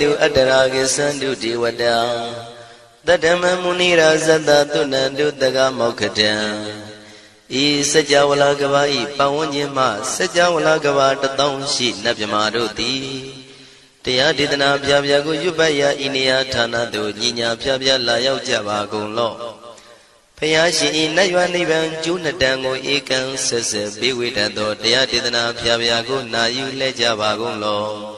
တုအတ္တရာကိသန္တုဒေဝတံတတ္တမမုနိရာဇတသုဏန္တုတကမောက္ခတံဤစัจ java လာကဘာဤပဝန်းကျင်မှစัจ java လာကဘာတထောင်ရှိနတ်မြမာတို့သည်တရားဒေသနာပြပြကိုရွတ်ပတ်ရာဤနေရာဌာနသို့ညီညာပြပြလာရောက်ကြပါကုန်လော့ဖယားရှင်ဤနတ်ရွာနိဗ္ဗာန်ကျိုးနှစ်တန်ကိုဧကံဆက်ဆက်ပေးဝေတတ်သောတရားဒေသနာပြပြကိုနာယူလဲကြပါကုန်လော့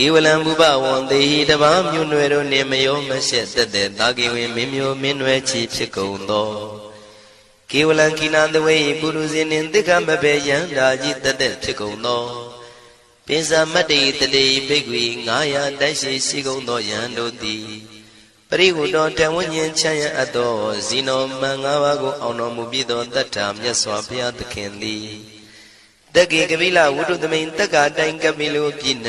ကေဝလံဘုဘဝံတေဟိတဘာမြွနွယ်တို့နေမယောမရှက်သက်သက်တာကေဝင်မင်းမျိုးမင်းနွယ်ချီဖြစ်ကုန်သောကေဝလံကိနာတဝေပုရုဇင်းနှင့်တိက္ခမဘေယံဓာကြီးသက်သက်ဖြစ်ကုန်သောပိစမတ္တိတတိဘိက္ခွေ900တိုက်ရှိရှိကုန်သောယံတို့သည်ပရိဟုတော်တန်ဝဉ္ဉ္ချမ်းရအပ်သောဇီနောမံ၅ပါးကိုအောင်တော်မူပြီးသောတတ္ထာမြတ်စွာဘုရားသခင်သည်တက္ကေကပိလဝုဒ္ဓသမိန်တက္ကာတိုင်ကပိလုပြည်၌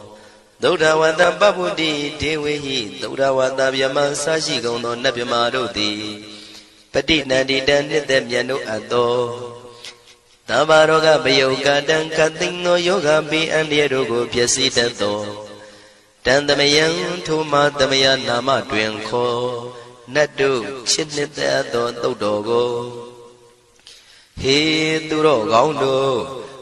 သုဒ္ဓဝတ္တပပ္ပုတိဒေဝေဟိသုဒ္ဓဝတ္တဗျမဆာရှိကုန်သောနတ်ဗျမတို့သည်ပဋိနန္တိတံနှစ်သက်မြတ်တို့အပ်သောသဗ္ဗရောဂပယုတ်ကတံခသိန်းသောယောဂပိအန္တရတို့ကိုဖြစ်စီတတ်သောတန်တမယံထိုမတမယနာမတွင်ခေါ်နတ်တို့ချစ်နှစ်သက်သောသုတ်တော်ကိုဟေသူတော်ကောင်းတို့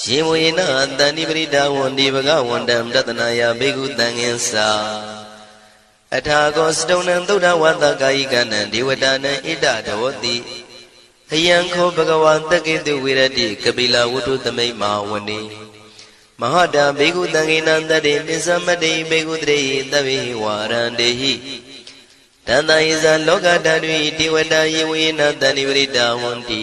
ယေဝေနတန္တိပရိဒဝန္တိဘဂဝန္တံတတနာယဘိက္ခုတံငင်္စာအထာကောစတုံနံသုဒ္ဓဝတ္တကာယိကနံဒေဝတာနံဣဒဒေဝတိအယံခောဘဂဝါတကေတုဝိရတိကပိလဝတ္ထုသမိတ်မာဝနေမဟာတာဘေကုတံဂိနံတတေပိသမတေဘေကုတရေသဗ္ဗေဝါရန္တေဟိတန္တယဇာလောကတတွေဒေဝတာယေဝေနတန္တိပရိတာဝန္တိ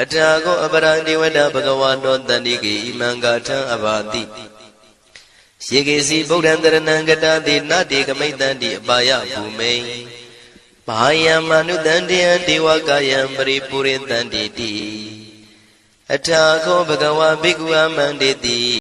အထာကောအပရာတိဝတဘဂဝါတောတန္တိကေဣမံဂါထံအဘာတိယေကေစီဗုဒ္ဓံတရဏံကတတိနတေကမိတ္တန္တိအပါယဘူမိန်ဘာယံမနုတန္တယံဒေဝကာယံပရိပုရိတန္တိတိအထာခောဘဂဝါဘိက္ခုအမန္တေတိ